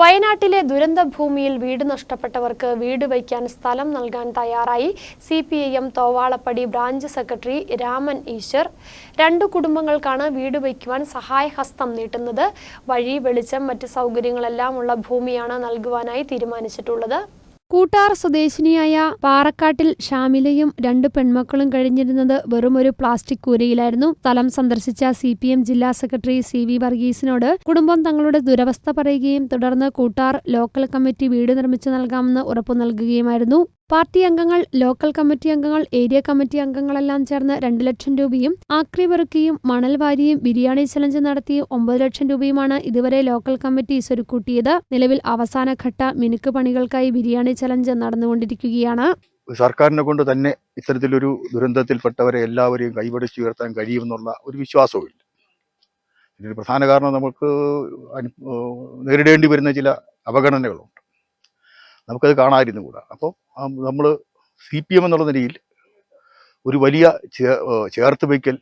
വയനാട്ടിലെ ദുരന്ത ഭൂമിയിൽ വീട് നഷ്ടപ്പെട്ടവർക്ക് വീട് വയ്ക്കാൻ സ്ഥലം നൽകാൻ തയ്യാറായി C P I M Thovalappady branch secretary Raman Eswar. രണ്ടു കുടുംബങ്ങൾക്കാണ് വീട് വയ്ക്കുവാൻ സഹായഹസ്തം നീട്ടുന്നത്. വഴി വെളിച്ചം മറ്റ് സൗകര്യങ്ങളെല്ലാം ഉള്ള ഭൂമിയാണ് നൽകുവാനായി തീരുമാനിച്ചിട്ടുള്ളത്. കൂട്ടാർ സ്വദേശിനിയായ പാറക്കാട്ടിൽ ഷാമിലയും രണ്ട് പെൺമക്കളും കഴിഞ്ഞിരുന്നത് വെറുമൊരു പ്ലാസ്റ്റിക് കൂരയിലായിരുന്നു. സ്ഥലം സന്ദർശിച്ച സി പി എം ജില്ലാ സെക്രട്ടറി സി വി വർഗീസിനോട് കുടുംബം തങ്ങളുടെ ദുരവസ്ഥ പറയുകയും തുടർന്ന് കൂട്ടാർ ലോക്കൽ കമ്മിറ്റി വീട് നിർമ്മിച്ചു നൽകാമെന്ന് ഉറപ്പു നൽകുകയുമായിരുന്നു. പാർട്ടി അംഗങ്ങൾ ലോക്കൽ കമ്മിറ്റി അംഗങ്ങൾ ഏരിയ കമ്മിറ്റി അംഗങ്ങളെല്ലാം ചേർന്ന് രണ്ട് ലക്ഷം രൂപയും ആക്രി പെറുക്കിയും മണൽ വാരിയും ബിരിയാണി ചലഞ്ച് നടത്തിയും ഒമ്പത് ലക്ഷം രൂപയുമാണ് ഇതുവരെ ലോക്കൽ കമ്മിറ്റി സ്വരുക്കൂട്ടിയത്. നിലവിൽ അവസാനഘട്ട മിനുക്ക് പണികൾക്കായി ബിരിയാണി ചലഞ്ച് നടന്നുകൊണ്ടിരിക്കുകയാണ്. സർക്കാരിനെ കൊണ്ട് തന്നെ ഇത്തരത്തിലൊരു ദുരന്തത്തിൽപ്പെട്ടവരെ എല്ലാവരെയും കൈപിടിച്ച് ഉയർത്താൻ കഴിയുമെന്നുള്ള ഒരു വിശ്വാസവുമില്ല ഇതിന് പ്രധാന കാരണം നമുക്ക് നേരിടേണ്ടി വരുന്ന ചില അവഗണനകളുണ്ട്. നമുക്കത് കാണാതിരുന്നു കൂടാ. അപ്പോൾ നമ്മൾ സി പി എം എന്നുള്ള നിലയിൽ ഒരു വലിയ ചേർത്ത് വയ്ക്കൽ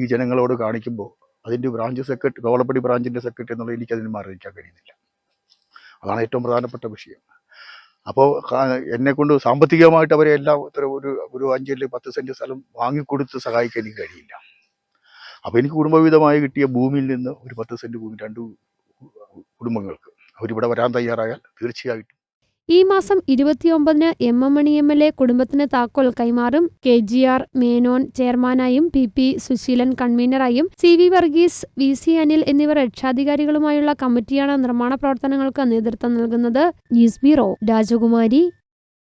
ഈ ജനങ്ങളോട് കാണിക്കുമ്പോൾ അതിന്റെ ബ്രാഞ്ച് സെക്രട്ടറി കോളപ്പടി ബ്രാഞ്ചിന്റെ സെക്രട്ടറി എന്നുള്ള എനിക്ക് അതിന് മാറി നിൽക്കാൻ കഴിയുന്നില്ല. അതാണ് ഏറ്റവും പ്രധാനപ്പെട്ട വിഷയം. അപ്പോൾ എന്നെ കൊണ്ട് സാമ്പത്തികമായിട്ട് അവരെ എല്ലാം ഇത്ര ഒരു ഒരു അഞ്ചിൽ പത്ത് സെന്റ് സ്ഥലം വാങ്ങിക്കൊടുത്ത് സഹായിക്കാൻ എനിക്ക് കഴിയില്ല. അപ്പോൾ എനിക്ക് കുടുംബവിധമായി കിട്ടിയ ഭൂമിയിൽ നിന്ന് ഒരു പത്ത് സെന്റ് ഭൂമി രണ്ട് കുടുംബങ്ങൾക്ക് അവരിവിടെ വരാൻ തയ്യാറായാൽ തീർച്ചയായിട്ടും ഈ മാസം ഇരുപത്തിയൊമ്പതിന് M M Mani M L A കുടുംബത്തിന് താക്കോൽ കൈമാറും കെ ജി ആർ മേനോൻ ചെയർമാനായും P P Susheelan കൺവീനറായും C V Varghese V C Anil എന്നിവർ രക്ഷാധികാരികളുമായുള്ള കമ്മിറ്റിയാണ് നിർമ്മാണ പ്രവർത്തനങ്ങൾക്ക് നേതൃത്വം നൽകുന്നത്. ന്യൂസ് ബ്യൂറോ രാജകുമാരി.